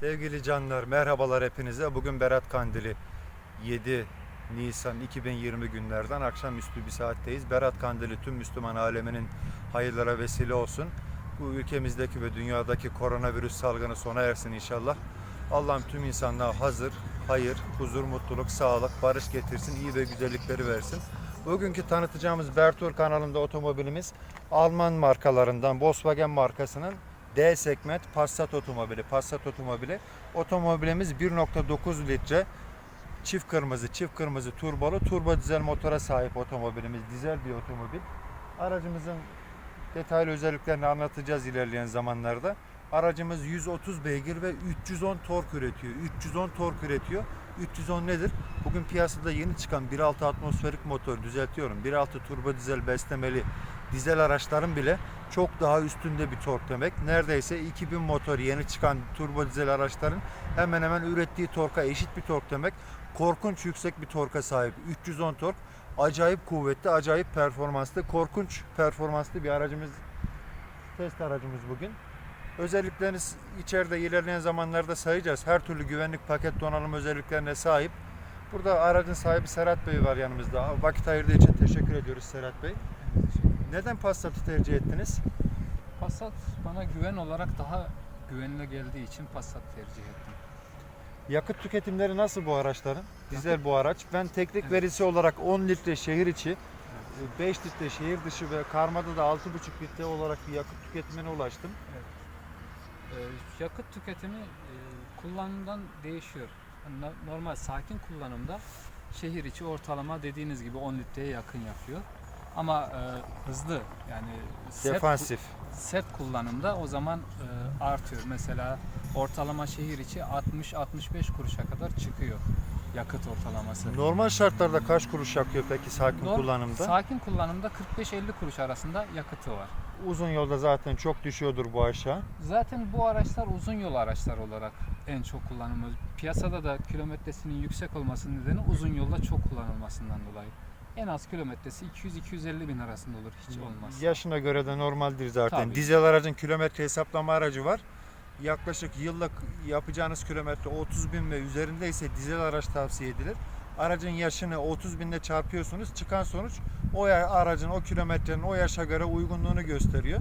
Sevgili canlar, merhabalar hepinize. Bugün Berat Kandili 7 Nisan 2020 günlerden akşamüstü bir saatteyiz. Berat Kandili tüm Müslüman aleminin hayırlara vesile olsun. Bu ülkemizdeki ve dünyadaki koronavirüs salgını sona ersin inşallah. Allah'ım tüm insanlığa hazır, hayır, huzur, mutluluk, sağlık, barış getirsin, iyi ve güzellikleri versin. Bugünkü tanıtacağımız Bertur kanalında otomobilimiz Alman markalarından Volkswagen markasının D segment Passat otomobili. Passat otomobili. Otomobilimiz 1.9 litre çift kırmızı, çift kırmızı turbolu, turbo dizel motora sahip otomobilimiz. Dizel bir otomobil. Aracımızın detaylı özelliklerini anlatacağız ilerleyen zamanlarda. Aracımız 130 beygir ve 310 tork üretiyor. 310 tork üretiyor. 310 nedir? Bugün piyasada yeni çıkan 1.6 atmosferik motor düzeltiyorum. 1.6 turbo dizel beslemeli dizel araçların bile çok daha üstünde bir tork demek. Neredeyse 2000 motor yeni çıkan turbo dizel araçların hemen hemen ürettiği torka eşit bir tork demek. Korkunç yüksek bir torka sahip. 310 tork. Acayip kuvvetli, acayip performanslı, korkunç performanslı bir aracımız. Test aracımız bugün. Özelliklerini içeride ilerleyen zamanlarda sayacağız. Her türlü güvenlik paket donanım özelliklerine sahip. Burada aracın sahibi Serhat Bey var yanımızda. Vakit ayırdığı için teşekkür ediyoruz Serhat Bey. Neden Passat'ı tercih ettiniz? Passat bana güven olarak daha güvenilir geldiği için Passat tercih ettim. Yakıt tüketimleri nasıl bu araçların? Dizel bu araç. Ben teknik Evet. verisi olarak 10 litre şehir içi, 5 litre şehir dışı ve karmada da 6,5 litre olarak bir yakıt tüketimine ulaştım. Ee, yakıt tüketimi e, kullanımdan değişiyor. Normal sakin kullanımda şehir içi ortalama dediğiniz gibi 10 litreye yakın yapıyor. Ama e, hızlı yani sert, Defansif. sert kullanımda o zaman e, artıyor. Mesela ortalama şehir içi 60-65 kuruşa kadar çıkıyor yakıt ortalaması. Normal şartlarda kaç kuruş yakıyor peki sakin Norm- kullanımda? Sakin kullanımda 45-50 kuruş arasında yakıtı var. Uzun yolda zaten çok düşüyordur bu aşağı. Zaten bu araçlar uzun yol araçlar olarak en çok kullanılıyor. Piyasada da kilometresinin yüksek olmasının nedeni uzun yolda çok kullanılmasından dolayı. En az kilometresi 200-250 bin arasında olur, hiç olmaz. Yaşına göre de normaldir zaten. Tabii. Dizel aracın kilometre hesaplama aracı var. Yaklaşık yıllık yapacağınız kilometre 30 bin ve üzerindeyse dizel araç tavsiye edilir. Aracın yaşını 30 binle çarpıyorsunuz. Çıkan sonuç o aracın o kilometrenin o yaşa göre uygunluğunu gösteriyor.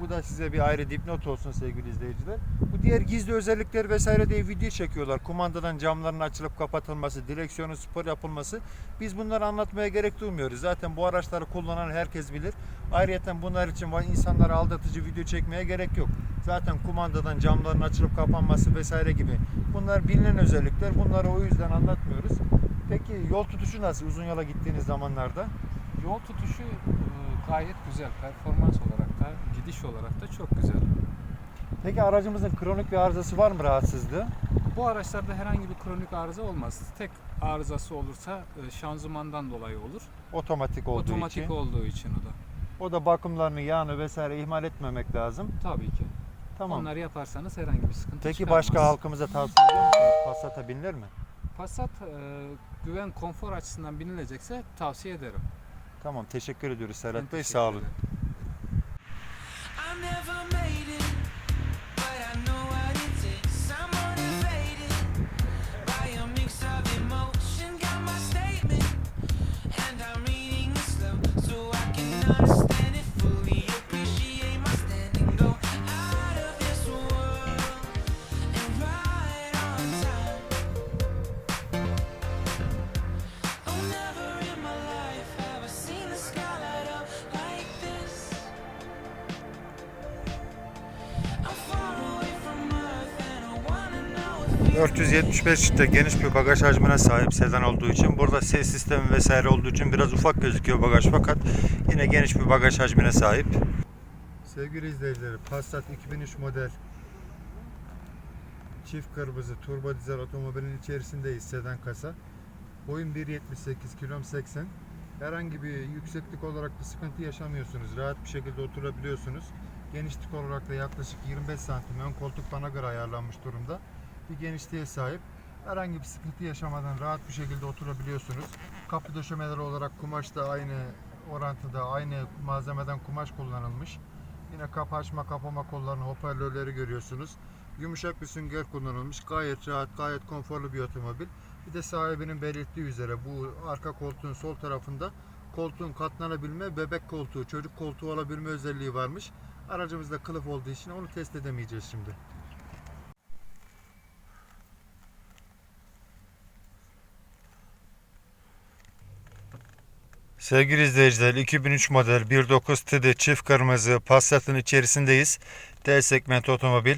Bu da size bir ayrı dipnot olsun sevgili izleyiciler. Bu diğer gizli özellikleri vesaire diye video çekiyorlar. Kumandadan camların açılıp kapatılması, direksiyonun spor yapılması. Biz bunları anlatmaya gerek duymuyoruz. Zaten bu araçları kullanan herkes bilir. Ayrıca bunlar için var insanlara aldatıcı video çekmeye gerek yok. Zaten kumandadan camların açılıp kapanması vesaire gibi. Bunlar bilinen özellikler. Bunları o yüzden anlatmıyoruz. Peki yol tutuşu nasıl uzun yola gittiğiniz zamanlarda? Yol tutuşu e, gayet güzel. Performans olarak da, gidiş olarak da çok güzel. Peki aracımızın kronik bir arızası var mı rahatsızlığı? Bu araçlarda herhangi bir kronik arıza olmaz. Tek arızası olursa e, şanzımandan dolayı olur. Otomatik olduğu Otomatik için. olduğu için o da. O da bakımlarını, yağını vesaire ihmal etmemek lazım. Tabii ki. Tamam. Onları yaparsanız herhangi bir sıkıntı Peki çıkarmaz. başka halkımıza tavsiye ediyor musunuz? Passat'a binilir mi? Passat e, güven konfor açısından binilecekse tavsiye ederim. Tamam teşekkür ediyoruz Ben Serhat Bey sağ olun. ederim. Never made 475 litre geniş bir bagaj hacmine sahip sedan olduğu için burada ses sistemi vesaire olduğu için biraz ufak gözüküyor bagaj fakat yine geniş bir bagaj hacmine sahip. Sevgili izleyiciler Passat 2003 model çift kırmızı turbo dizel otomobilin içerisindeyiz sedan kasa. Boyun 1.78 kilom 80. Herhangi bir yükseklik olarak bir sıkıntı yaşamıyorsunuz. Rahat bir şekilde oturabiliyorsunuz. Genişlik olarak da yaklaşık 25 santim ön koltuk bana göre ayarlanmış durumda. Bir genişliğe sahip. Herhangi bir sıkıntı yaşamadan rahat bir şekilde oturabiliyorsunuz. Kapı döşemeleri olarak kumaş da aynı orantıda, aynı malzemeden kumaş kullanılmış. Yine kapı açma kapama kollarını, hoparlörleri görüyorsunuz. Yumuşak bir sünger kullanılmış. Gayet rahat, gayet konforlu bir otomobil. Bir de sahibinin belirttiği üzere bu arka koltuğun sol tarafında koltuğun katlanabilme, bebek koltuğu, çocuk koltuğu olabilme özelliği varmış. Aracımızda kılıf olduğu için onu test edemeyeceğiz şimdi. Sevgili izleyiciler 2003 model 1.9 TD çift kırmızı Passat'ın içerisindeyiz. D segment otomobil.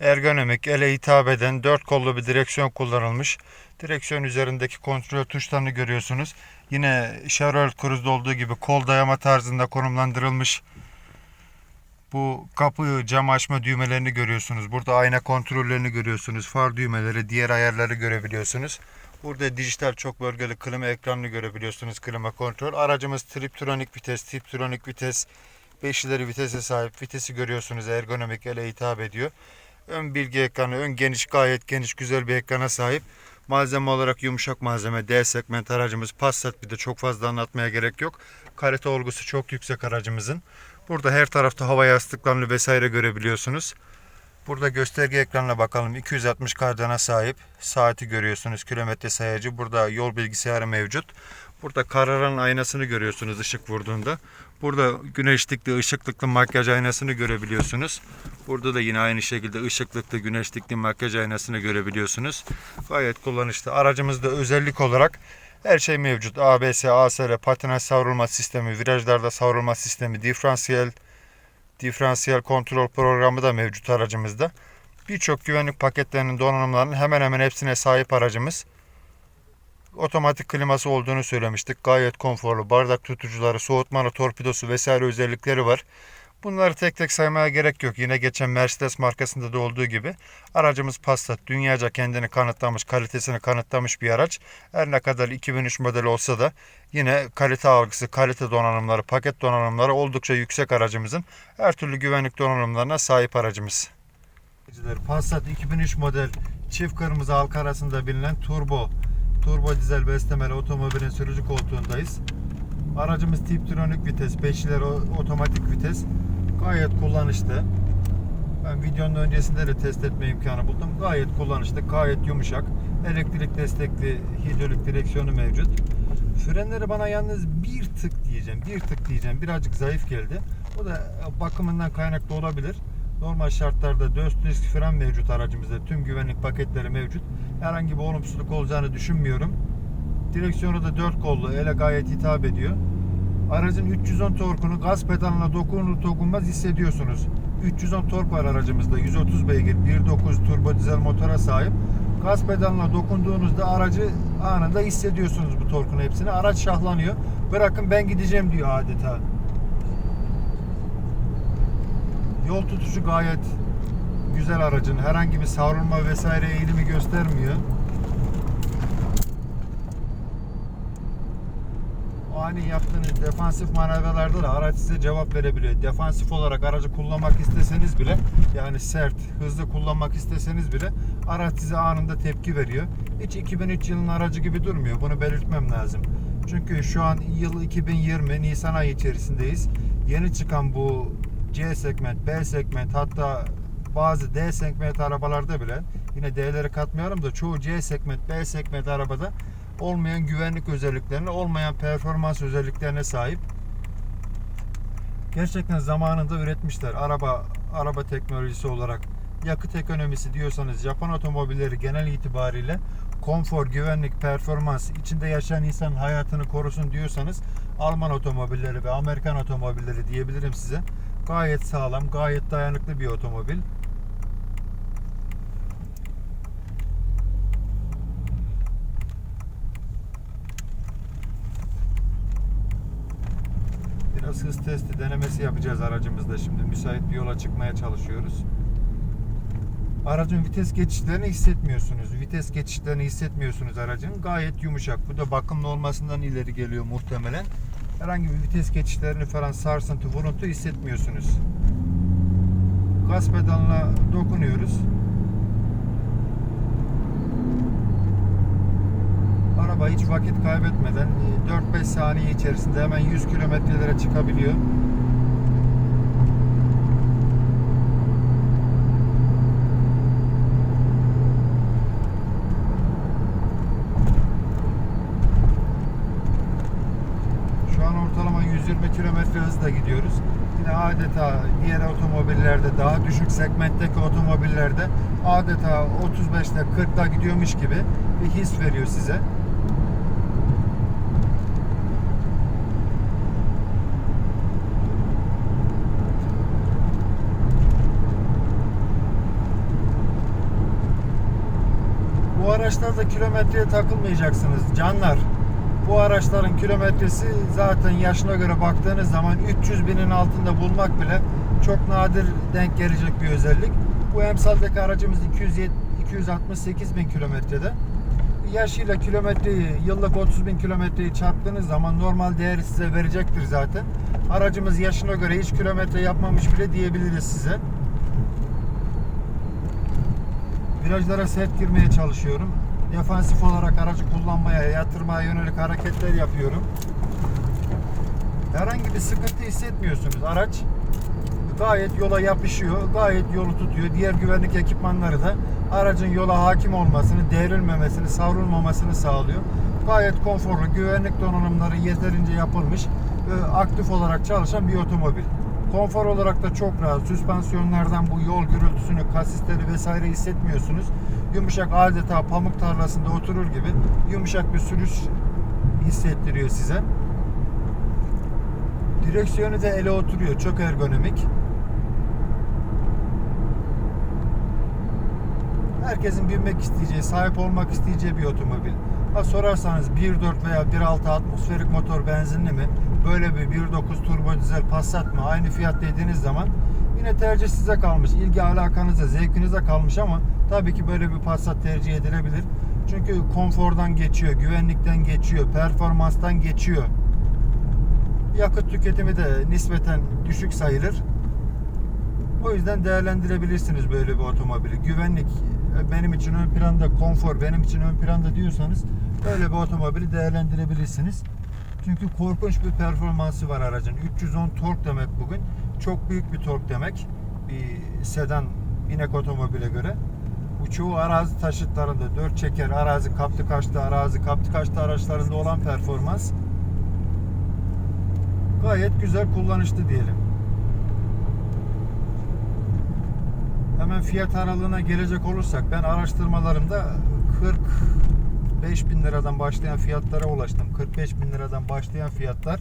Ergonomik, ele hitap eden 4 kollu bir direksiyon kullanılmış. Direksiyon üzerindeki kontrol tuşlarını görüyorsunuz. Yine Chevrolet Cruze'da olduğu gibi kol dayama tarzında konumlandırılmış. Bu kapı cam açma düğmelerini görüyorsunuz. Burada ayna kontrollerini görüyorsunuz. Far düğmeleri, diğer ayarları görebiliyorsunuz. Burada dijital çok bölgeli klima ekranını görebiliyorsunuz. Klima kontrol. Aracımız triptronik vites, triptronik vites, 5 ileri vitese sahip. Vitesi görüyorsunuz. Ergonomik ele hitap ediyor. Ön bilgi ekranı, ön geniş gayet geniş güzel bir ekrana sahip. Malzeme olarak yumuşak malzeme. D segment aracımız Passat bir de çok fazla anlatmaya gerek yok. Kalite olgusu çok yüksek aracımızın. Burada her tarafta hava yastıklarını vesaire görebiliyorsunuz. Burada gösterge ekranına bakalım. 260 kardana sahip. Saati görüyorsunuz. Kilometre sayacı. Burada yol bilgisayarı mevcut. Burada kararan aynasını görüyorsunuz ışık vurduğunda. Burada güneşlikli, ışıklıklı makyaj aynasını görebiliyorsunuz. Burada da yine aynı şekilde ışıklıklı, güneşlikli makyaj aynasını görebiliyorsunuz. Gayet kullanışlı. Aracımızda özellik olarak her şey mevcut. ABS, ASR, patinaj savrulma sistemi, virajlarda savrulma sistemi, diferansiyel diferansiyel kontrol programı da mevcut aracımızda. Birçok güvenlik paketlerinin donanımlarının hemen hemen hepsine sahip aracımız. Otomatik kliması olduğunu söylemiştik. Gayet konforlu. Bardak tutucuları, soğutmalı torpidosu vesaire özellikleri var. Bunları tek tek saymaya gerek yok. Yine geçen Mercedes markasında da olduğu gibi aracımız Passat. Dünyaca kendini kanıtlamış, kalitesini kanıtlamış bir araç. Her ne kadar 2003 model olsa da yine kalite algısı, kalite donanımları, paket donanımları oldukça yüksek aracımızın. Her türlü güvenlik donanımlarına sahip aracımız. Passat 2003 model çift kırmızı halka arasında bilinen turbo turbo dizel beslemeli otomobilin sürücü koltuğundayız. Aracımız Tiptronic vites, 5 ileri otomatik vites. Gayet kullanışlı. Ben videonun öncesinde de test etme imkanı buldum. Gayet kullanışlı, gayet yumuşak. Elektrik destekli hidrolik direksiyonu mevcut. Frenleri bana yalnız bir tık diyeceğim, bir tık diyeceğim. Birazcık zayıf geldi. O da bakımından kaynaklı olabilir. Normal şartlarda döst disk fren mevcut aracımızda. Tüm güvenlik paketleri mevcut. Herhangi bir olumsuzluk olacağını düşünmüyorum. Direksiyonu da 4 kollu, ele gayet hitap ediyor. Aracın 310 torkunu gaz pedalına dokunur dokunmaz hissediyorsunuz. 310 tork var aracımızda. 130 beygir 1.9 turbo dizel motora sahip. Gaz pedalına dokunduğunuzda aracı anında hissediyorsunuz bu torkun hepsini. Araç şahlanıyor. Bırakın ben gideceğim diyor adeta. Yol tutuşu gayet güzel aracın. Herhangi bir savrulma vesaire eğilimi göstermiyor. Ani yaptığınız defansif manevralarda da araç size cevap verebiliyor. Defansif olarak aracı kullanmak isteseniz bile yani sert, hızlı kullanmak isteseniz bile araç size anında tepki veriyor. Hiç 2003 yılının aracı gibi durmuyor. Bunu belirtmem lazım. Çünkü şu an yıl 2020 Nisan ayı içerisindeyiz. Yeni çıkan bu C segment, B segment hatta bazı D segment arabalarda bile yine D'leri katmıyorum da çoğu C segment, B segment arabada olmayan güvenlik özelliklerine, olmayan performans özelliklerine sahip. Gerçekten zamanında üretmişler. Araba araba teknolojisi olarak yakıt ekonomisi diyorsanız Japon otomobilleri genel itibariyle konfor, güvenlik, performans, içinde yaşayan insanın hayatını korusun diyorsanız Alman otomobilleri ve Amerikan otomobilleri diyebilirim size. Gayet sağlam, gayet dayanıklı bir otomobil. Biraz hız testi denemesi yapacağız aracımızda şimdi. Müsait bir yola çıkmaya çalışıyoruz. Aracın vites geçişlerini hissetmiyorsunuz. Vites geçişlerini hissetmiyorsunuz aracın. Gayet yumuşak. Bu da bakımlı olmasından ileri geliyor muhtemelen. Herhangi bir vites geçişlerini falan sarsıntı, vuruntu hissetmiyorsunuz. Gaz pedalına dokunuyoruz. araba hiç vakit kaybetmeden e, 4-5 saniye içerisinde hemen 100 kilometrelere çıkabiliyor. Şu an ortalama 120 kilometre hızla gidiyoruz. Yine adeta diğer otomobillerde daha düşük segmentteki otomobillerde adeta 35'te 40'ta gidiyormuş gibi bir his veriyor size. Araçlarda kilometreye takılmayacaksınız canlar. Bu araçların kilometresi zaten yaşına göre baktığınız zaman 300 binin altında bulmak bile çok nadir denk gelecek bir özellik. Bu emsaldeki aracımız 207 268 bin kilometrede. Yaşıyla kilometreyi, yıllık 30 bin kilometreyi çarptığınız zaman normal değeri size verecektir zaten. Aracımız yaşına göre hiç kilometre yapmamış bile diyebiliriz size. Virajlara sert girmeye çalışıyorum. Defansif olarak aracı kullanmaya, yatırmaya yönelik hareketler yapıyorum. Herhangi bir sıkıntı hissetmiyorsunuz. Araç gayet yola yapışıyor, gayet yolu tutuyor. Diğer güvenlik ekipmanları da aracın yola hakim olmasını, devrilmemesini, savrulmamasını sağlıyor. Gayet konforlu, güvenlik donanımları yeterince yapılmış aktif olarak çalışan bir otomobil. Konfor olarak da çok rahat. Süspansiyonlardan bu yol gürültüsünü, kasisleri vesaire hissetmiyorsunuz. Yumuşak adeta pamuk tarlasında oturur gibi yumuşak bir sürüş hissettiriyor size. Direksiyonu da ele oturuyor. Çok ergonomik. Herkesin binmek isteyeceği, sahip olmak isteyeceği bir otomobil. Ha sorarsanız 1.4 veya 1.6 atmosferik motor benzinli mi? Böyle bir 1.9 turbo dizel Passat mı? Aynı fiyat dediğiniz zaman yine tercih size kalmış. İlgi alakanıza, zevkinize kalmış ama tabii ki böyle bir Passat tercih edilebilir. Çünkü konfordan geçiyor, güvenlikten geçiyor, performanstan geçiyor. Yakıt tüketimi de nispeten düşük sayılır. O yüzden değerlendirebilirsiniz böyle bir otomobili. Güvenlik e, benim için ön planda, konfor benim için ön planda diyorsanız böyle bir otomobili değerlendirebilirsiniz. Çünkü korkunç bir performansı var aracın. 310 tork demek bugün. Çok büyük bir tork demek. Bir sedan inek otomobile göre. Bu çoğu arazi taşıtlarında dört çeker arazi kaptı kaçtı arazi kaptı kaçtı araçlarında olan performans gayet güzel kullanışlı diyelim. Hemen fiyat aralığına gelecek olursak ben araştırmalarımda 40 5000 liradan başlayan fiyatlara ulaştım. 45 bin liradan başlayan fiyatlar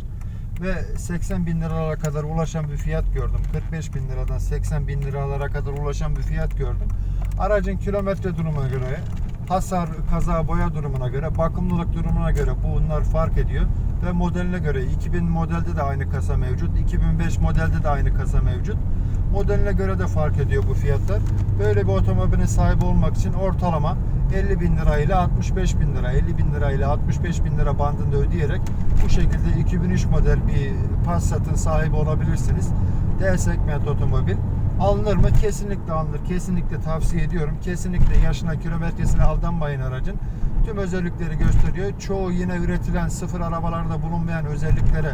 ve 80 bin liralara kadar ulaşan bir fiyat gördüm. 45 bin liradan 80 bin liralara kadar ulaşan bir fiyat gördüm. Aracın kilometre durumuna göre, hasar, kaza, boya durumuna göre, bakımlılık durumuna göre bunlar fark ediyor. Ve modeline göre 2000 modelde de aynı kasa mevcut. 2005 modelde de aynı kasa mevcut. Modeline göre de fark ediyor bu fiyatlar. Böyle bir otomobilin sahibi olmak için ortalama 50 bin lira ile 65 bin lira, 50 bin lira ile 65 bin lira bandında ödeyerek bu şekilde 2003 model bir Passat'ın sahibi olabilirsiniz. D segment otomobil. Alınır mı? Kesinlikle alınır. Kesinlikle tavsiye ediyorum. Kesinlikle yaşına, kilometresine aldanmayın aracın. Tüm özellikleri gösteriyor. Çoğu yine üretilen sıfır arabalarda bulunmayan özelliklere,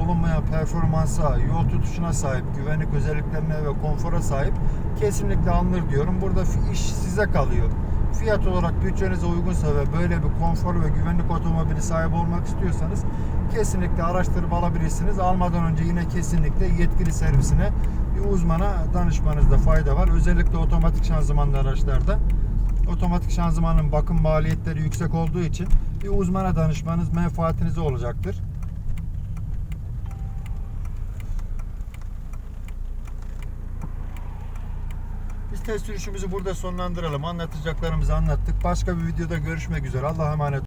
bulunmayan performansa, yol tutuşuna sahip, güvenlik özelliklerine ve konfora sahip. Kesinlikle alınır diyorum. Burada iş size kalıyor. Fiyat olarak bütçenize uygunsa ve böyle bir konfor ve güvenlik otomobili sahibi olmak istiyorsanız kesinlikle araştırıp alabilirsiniz. Almadan önce yine kesinlikle yetkili servisine bir uzmana danışmanızda fayda var. Özellikle otomatik şanzımanlı araçlarda otomatik şanzımanın bakım maliyetleri yüksek olduğu için bir uzmana danışmanız menfaatinize olacaktır. Test sürüşümüzü burada sonlandıralım. Anlatacaklarımızı anlattık. Başka bir videoda görüşmek üzere. Allah'a emanet